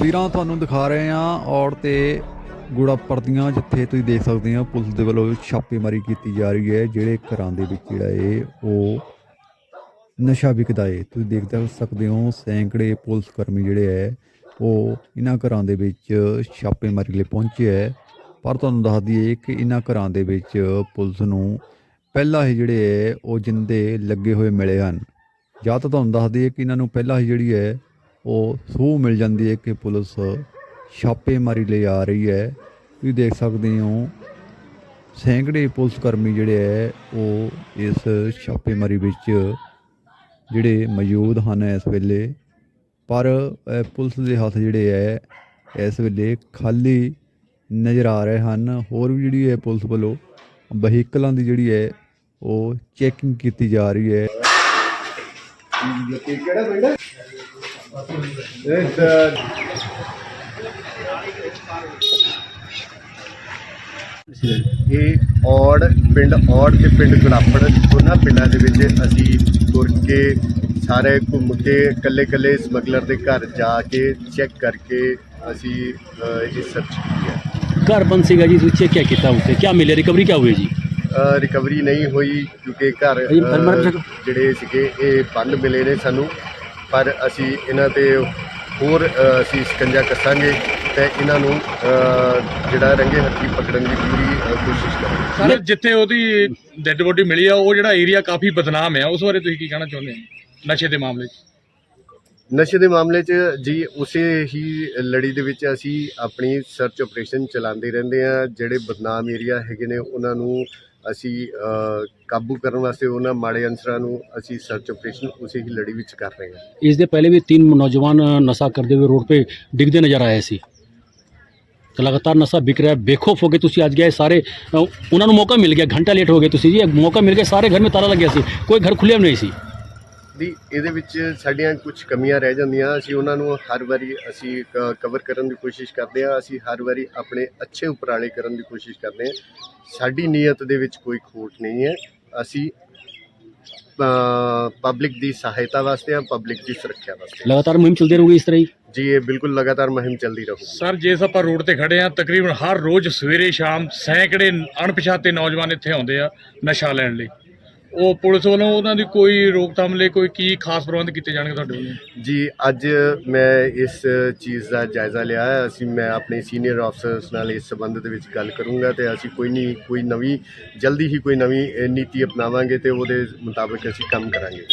ਤਸਵੀਰਾਂ ਤੁਹਾਨੂੰ ਦਿਖਾ ਰਹੇ ਹਾਂ ਔਰ ਤੇ ਗੁੜਾਪੁਰ ਦੀਆਂ ਜਿੱਥੇ ਤੁਸੀਂ ਦੇਖ ਸਕਦੇ ਹੋ, ਪੁਲਿਸ ਦੇ ਵੱਲੋਂ ਛਾਪੇਮਾਰੀ ਕੀਤੀ ਜਾ ਰਹੀ ਹੈ, ਜਿਹੜੇ ਘਰਾਂ ਦੇ ਵਿੱਚ ਜਿਹੜਾ ਇਹ, ਉਹ ਨਸ਼ਾ ਵਿਕਦਾ ਏ। ਤੁਸੀਂ ਦੇਖ ਸਕਦੇ ਹੋ, ਸੈਂਕੜੇ ਪੁਲਿਸ ਕਰਮੀ ਜਿਹੜੇ ਹੈ, ਉਹ ਇਹਨਾਂ ਘਰਾਂ ਦੇ ਵਿੱਚ ਛਾਪੇਮਾਰੀ ਲਈ ਪਹੁੰਚੇ ਹੈ। ਪਰ ਤੁਹਾਨੂੰ ਦੱਸ ਦਈਏ ਕਿ ਇਹਨਾਂ ਘਰਾਂ ਦੇ ਵਿੱਚ ਪੁਲਿਸ ਨੂੰ ਪਹਿਲਾਂ ਹੀ ਜਿਹੜੇ ਹੈ, ਉਹ ਜਿੰਦੇ ਲੱਗੇ ਹੋਏ ਮਿਲੇ ਹਨ। ਜਾਂ ਤਾਂ ਤੁਹਾਨੂੰ ਦੱਸ ਦਈਏ ਕਿ ਇਹਨਾਂ ਨੂੰ ਪਹਿਲਾਂ ਹੀ ਜਿਹੜੀ ਹੈ ਉਹ ਸੂਹ ਮਿਲ ਜਾਂਦੀ ਹੈ ਕਿ ਪੁਲਿਸ ਛਾਪੇਮਾਰੀ ਲਈ ਆ ਰਹੀ ਹੈ। ਤੁਸੀਂ ਦੇਖ ਸਕਦੇ ਹੋ, ਸੈਂਕੜੇ ਪੁਲਿਸ ਕਰਮੀ ਜਿਹੜੇ ਹੈ, ਉਹ ਇਸ ਛਾਪੇਮਾਰੀ ਵਿੱਚ ਜਿਹੜੇ ਮੌਜੂਦ ਹਨ ਇਸ ਵੇਲੇ। ਪਰ ਪੁਲਿਸ ਦੇ ਹੱਥ ਜਿਹੜੇ ਹੈ, ਇਸ ਵੇਲੇ ਖਾਲੀ ਨਜ਼ਰ ਆ ਰਹੇ ਹਨ। ਹੋਰ ਵੀ ਜਿਹੜੀ ਹੈ ਪੁਲਿਸ ਵੱਲੋਂ ਵਹੀਕਲਾਂ ਦੀ ਜਿਹੜੀ ਹੈ, ਉਹ ਚੈਕਿੰਗ ਕੀਤੀ ਜਾ ਰਹੀ ਹੈ? ਇਹ ਔੜ ਪਿੰਡ ਔੜ ਤੇ ਪਿੰਡ ਗੁਲਾਪੜ ਦੋਨਾਂ ਪਿੰਡਾਂ ਦੇ ਵਿੱਚ ਅਸੀਂ ਤੁਰ ਕੇ ਸਾਰੇ ਘੁੰਮ ਕੇ ਇਕੱਲੇ ਇਕੱਲੇ ਸਮਗਲਰ ਦੇ ਘਰ ਜਾ ਕੇ ਚੈੱਕ ਕਰਕੇ ਅਸੀਂ ਇਹਦੀ ਸਰਚ ਕੀਤੀ ਘਰ ਬੰਦ ਸੀਗਾ ਜੀ ਤੁਸੀਂ ਚੈੱਕ ਕੀਤਾ ਉੱਤੇ ਕੀ ਮਿਲਿਆ? ਰਿਕਵਰੀ ਕੀ ਹੋਈ ਜੀ? ਰਿਕਵਰੀ ਨਹੀਂ ਹੋਈ ਕਿਉਂਕਿ ਘਰ ਜਿਹੜੇ ਸੀਗੇ ਇਹ ਬੰਦ ਮਿਲੇ ਨੇ ਸਾਨੂੰ। ਪਰ ਅਸੀਂ ਇਹਨਾਂ ਤੇ ਹੋਰ ਅਸੀਂ ਸਕੰਜਾ ਕੱਸਾਂਗੇ ਤੇ ਇਹਨਾਂ ਨੂੰ ਜਿਹੜਾ ਰੰਗੇ ਹੱਥੀ ਪਕੜਨ ਦੀ ਪੂਰੀ ਕੋਸ਼ਿਸ਼ ਕਰਾਂਗੇ। ਸਰ ਜਿੱਥੇ ਉਹਦੀ ਡੈੱਡ ਬੋਡੀ ਮਿਲੀ ਆ ਉਹ ਜਿਹੜਾ ਏਰੀਆ ਕਾਫੀ ਬਦਨਾਮ ਹੈ ਉਸ ਬਾਰੇ ਤੁਸੀਂ ਕੀ ਕਹਿਣਾ ਚਾਹੁੰਦੇ ਹੋ? ਨਸ਼ੇ ਦੇ ਮਾਮਲੇ 'ਚ। ਨਸ਼ੇ ਦੇ ਮਾਮਲੇ 'ਚ ਜੀ ਉਸੇ ਹੀ ਲੜੀ ਦੇ ਵਿੱਚ ਅਸੀਂ ਆਪਣੀ ਸਰਚ ਆਪਰੇਸ਼ਨ ਚਲਾਉਂਦੇ ਰਹਿੰਦੇ ਆ ਜਿਹੜੇ ਬਦਨਾਮ ਏਰੀਆ ਹੈਗੇ ਨੇ ਉਹਨਾਂ ਨੂੰ ਅਸੀਂ ਕਾਬੂ ਕਰਨ ਵਾਸਤੇ ਉਹਨਾਂ ਮਾੜੇ ਅੰਸਰਾਂ ਨੂੰ ਅਸੀਂ ਸਰਚ ਆਪਰੇਸ਼ਨ ਉਸੇ ਦੀ ਲੜੀ ਵਿੱਚ ਕਰ ਰਹੇ ਹਾਂ। ਇਸ ਦੇ ਪਹਿਲੇ ਵੀ ਤਿੰਨ ਨੌਜਵਾਨ ਨਸ਼ਾ ਕਰਦੇ ਹੋਏ ਰੋਡ 'ਤੇ ਡਿੱਗਦੇ ਨਜ਼ਰ ਆਏ ਸੀ। ਤਾਂ ਲਗਾਤਾਰ ਨਸ਼ਾ ਵਿਕ ਰਿਹਾ, ਬੇਖੌਫ ਹੋ ਕੇ ਤੁਸੀਂ, ਅੱਜ ਗਏ ਸਾਰੇ ਉਹਨਾਂ ਨੂੰ ਮੌਕਾ ਮਿਲ ਗਿਆ, ਘੰਟਾ ਲੇਟ ਹੋ ਗਏ ਤੁਸੀਂ ਜੀ ਮੌਕਾ ਮਿਲ ਗਿਆ, ਸਾਰੇ ਘਰ ਮੇ ਤਾਲਾ ਲੱਗਿਆ ਸੀ, ਕੋਈ ਘਰ ਖੁੱਲਿਆ ਨਹੀਂ ਸੀ। ਦੀ ਇਹਦੇ ਵਿੱਚ ਸਾਡੀਆਂ ਕੁਝ ਕਮੀਆਂ ਰਹਿ ਜਾਂਦੀਆਂ। ਅਸੀਂ ਉਹਨਾਂ ਨੂੰ ਹਰ ਵਾਰੀ ਅਸੀਂ ਕਵਰ ਕਰਨ ਦੀ ਕੋਸ਼ਿਸ਼ ਕਰਦੇ ਹਾਂ। ਅਸੀਂ ਹਰ ਵਾਰੀ ਆਪਣੇ ਅੱਛੇ ਉਪਰਾਲੇ ਕਰਨ ਦੀ ਕੋਸ਼ਿਸ਼ ਕਰਦੇ ਹਾਂ। ਸਾਡੀ ਨੀਅਤ ਦੇ ਵਿੱਚ ਕੋਈ ਖੋਟ ਨਹੀਂ ਹੈ। ਅਸੀਂ ਪਬਲਿਕ ਦੀ ਸਹਾਇਤਾ ਵਾਸਤੇ ਆ ਪਬਲਿਕ ਦੀ ਸੁਰੱਖਿਆ ਵਾਸਤੇ ਲਗਾਤਾਰ ਮੁਹਿੰਮ ਚੱਲਦੀ ਰਹੂਗੀ ਇਸ ਤਰ੍ਹਾਂ ਹੀ ਜੀ ਇਹ ਬਿਲਕੁਲ ਲਗਾਤਾਰ ਮੁਹਿੰਮ ਚੱਲਦੀ ਰਹੂਗੀ। ਸਰ ਜੇ ਆਪਾਂ ਰੋਡ ਤੇ ਖੜੇ ਆ ਤਕਰੀਬਨ ਹਰ ਰੋਜ਼ ਸਵੇਰੇ ਸ਼ਾਮ ਸੈਂਕੜੇ ਅਣਪਛਾਤੇ ਨੌਜਵਾਨ ਇੱਥੇ ਆਉਂਦੇ ਆ ਨਸ਼ਾ ਲੈਣ ਲਈ। ਉਹ ਪੁਲਿਸ ਵੱਲੋਂ ਉਹਨਾਂ ਦੀ ਕੋਈ ਰੋਕਥਾਮ ਲਈ ਕੋਈ ਕੀ ਖਾਸ ਪ੍ਰਬੰਧ ਕੀਤੇ ਜਾਣਗੇ ਤੁਹਾਡੇ ਵੱਲੋਂ? ਜੀ, ਅੱਜ ਮੈਂ ਇਸ ਚੀਜ਼ ਦਾ ਜਾਇਜ਼ਾ ਲਿਆ ਹੈ। ਅਸੀਂ, ਮੈਂ ਆਪਣੇ ਸੀਨੀਅਰ ਆਫਸਰਸ ਨਾਲ ਇਸ ਸਬੰਧ ਦੇ ਵਿੱਚ ਗੱਲ ਕਰੂੰਗਾ ਤੇ ਅਸੀਂ ਕੋਈ ਨਹੀਂ, ਕੋਈ ਨਵੀਂ, ਜਲਦੀ ਹੀ ਕੋਈ ਨਵੀਂ ਨੀਤੀ ਅਪਣਾਵਾਂਗੇ ਤੇ ਉਹਦੇ ਮੁਤਾਬਕ ਅਸੀਂ ਕੰਮ ਕਰਾਂਗੇ।